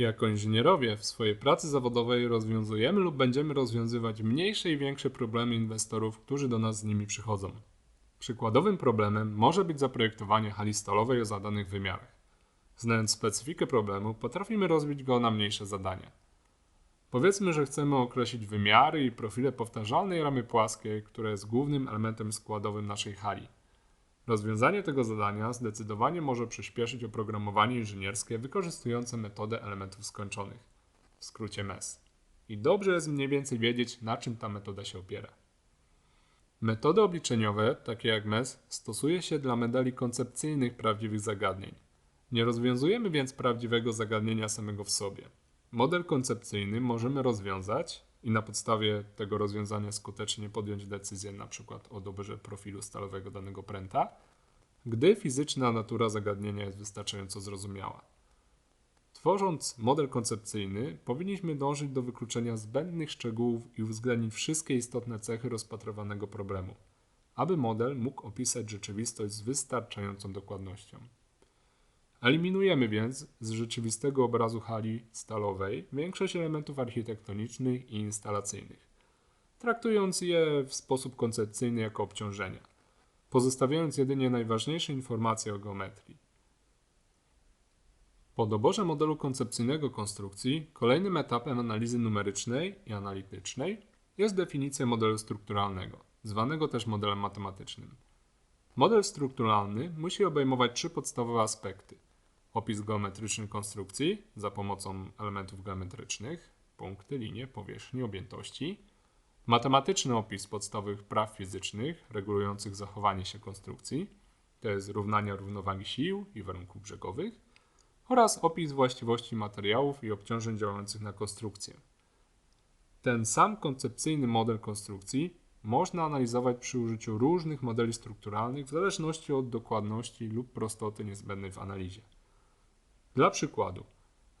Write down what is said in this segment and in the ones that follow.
Jako inżynierowie w swojej pracy zawodowej rozwiązujemy lub będziemy rozwiązywać mniejsze i większe problemy inwestorów, którzy do nas z nimi przychodzą. Przykładowym problemem może być zaprojektowanie hali stalowej o zadanych wymiarach. Znając specyfikę problemu, potrafimy rozbić go na mniejsze zadania. Powiedzmy, że chcemy określić wymiary i profile powtarzalnej ramy płaskiej, która jest głównym elementem składowym naszej hali. Rozwiązanie tego zadania zdecydowanie może przyspieszyć oprogramowanie inżynierskie wykorzystujące metodę elementów skończonych, w skrócie MES. I dobrze jest mniej więcej wiedzieć, na czym ta metoda się opiera. Metody obliczeniowe, takie jak MES, stosuje się dla modeli koncepcyjnych prawdziwych zagadnień. Nie rozwiązujemy więc prawdziwego zagadnienia samego w sobie. Model koncepcyjny możemy rozwiązać i na podstawie tego rozwiązania skutecznie podjąć decyzję np. o doborze profilu stalowego danego pręta, gdy fizyczna natura zagadnienia jest wystarczająco zrozumiała. Tworząc model koncepcyjny, powinniśmy dążyć do wykluczenia zbędnych szczegółów i uwzględnić wszystkie istotne cechy rozpatrywanego problemu, aby model mógł opisać rzeczywistość z wystarczającą dokładnością. Eliminujemy więc z rzeczywistego obrazu hali stalowej większość elementów architektonicznych i instalacyjnych, traktując je w sposób koncepcyjny jako obciążenia, pozostawiając jedynie najważniejsze informacje o geometrii. Po doborze modelu koncepcyjnego konstrukcji, kolejnym etapem analizy numerycznej i analitycznej jest definicja modelu strukturalnego, zwanego też modelem matematycznym. Model strukturalny musi obejmować trzy podstawowe aspekty – opis geometryczny konstrukcji za pomocą elementów geometrycznych, punkty, linie, powierzchni, objętości, matematyczny opis podstawowych praw fizycznych regulujących zachowanie się konstrukcji, to jest równania równowagi sił i warunków brzegowych, oraz opis właściwości materiałów i obciążeń działających na konstrukcję. Ten sam koncepcyjny model konstrukcji można analizować przy użyciu różnych modeli strukturalnych w zależności od dokładności lub prostoty niezbędnej w analizie. Dla przykładu,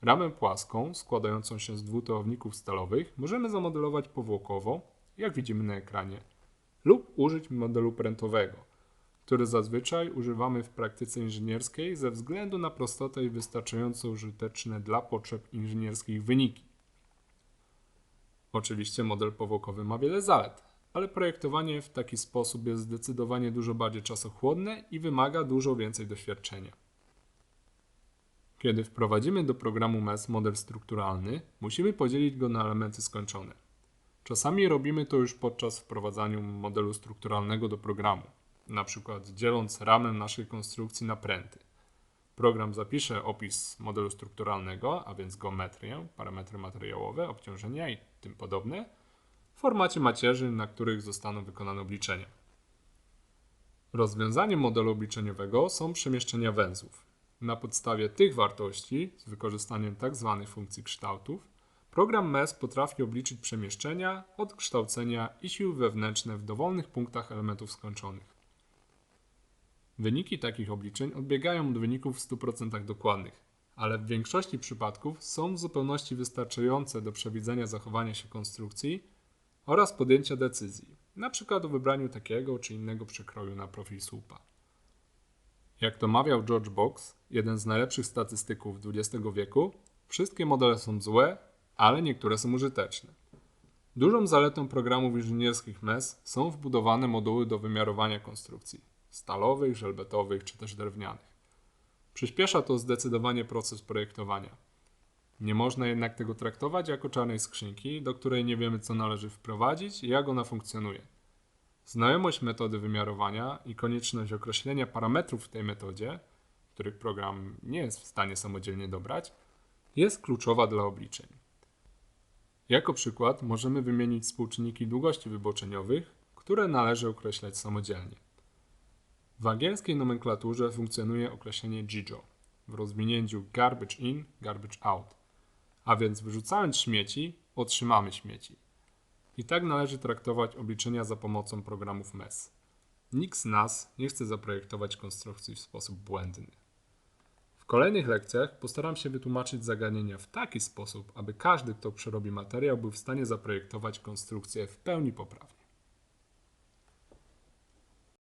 ramę płaską składającą się z dwóch tołowników stalowych możemy zamodelować powłokowo, jak widzimy na ekranie, lub użyć modelu prętowego, który zazwyczaj używamy w praktyce inżynierskiej ze względu na prostotę i wystarczająco użyteczne dla potrzeb inżynierskich wyniki. Oczywiście model powłokowy ma wiele zalet, ale projektowanie w taki sposób jest zdecydowanie dużo bardziej czasochłonne i wymaga dużo więcej doświadczenia. Kiedy wprowadzimy do programu MES model strukturalny, musimy podzielić go na elementy skończone. Czasami robimy to już podczas wprowadzania modelu strukturalnego do programu, przykład dzieląc ramę naszej konstrukcji na pręty. Program zapisze opis modelu strukturalnego, a więc geometrię, parametry materiałowe, obciążenia i tym podobne, w formacie macierzy, na których zostaną wykonane obliczenia. Rozwiązaniem modelu obliczeniowego są przemieszczenia węzłów. Na podstawie tych wartości, z wykorzystaniem tzw. Tak funkcji kształtów, program MES potrafi obliczyć przemieszczenia, odkształcenia i siły wewnętrzne w dowolnych punktach elementów skończonych. Wyniki takich obliczeń odbiegają od wyników w 100% dokładnych, ale w większości przypadków są w zupełności wystarczające do przewidzenia zachowania się konstrukcji oraz podjęcia decyzji, np. o wybraniu takiego czy innego przekroju na profil słupa. Jak to mawiał George Box, jeden z najlepszych statystyków XX wieku, wszystkie modele są złe, ale niektóre są użyteczne. Dużą zaletą programów inżynierskich MES są wbudowane moduły do wymiarowania konstrukcji stalowych, żelbetowych czy też drewnianych. Przyspiesza to zdecydowanie proces projektowania. Nie można jednak tego traktować jako czarnej skrzynki, do której nie wiemy co należy wprowadzić i jak ona funkcjonuje. Znajomość metody wymiarowania i konieczność określenia parametrów w tej metodzie, których program nie jest w stanie samodzielnie dobrać, jest kluczowa dla obliczeń. Jako przykład możemy wymienić współczynniki długości wyboczeniowych, które należy określać samodzielnie. W angielskiej nomenklaturze funkcjonuje określenie GIGO w rozwinięciu garbage in, garbage out, a więc wyrzucając śmieci, otrzymamy śmieci. I tak należy traktować obliczenia za pomocą programów MES. Nikt z nas nie chce zaprojektować konstrukcji w sposób błędny. W kolejnych lekcjach postaram się wytłumaczyć zagadnienia w taki sposób, aby każdy, kto przerobi materiał, był w stanie zaprojektować konstrukcję w pełni poprawnie.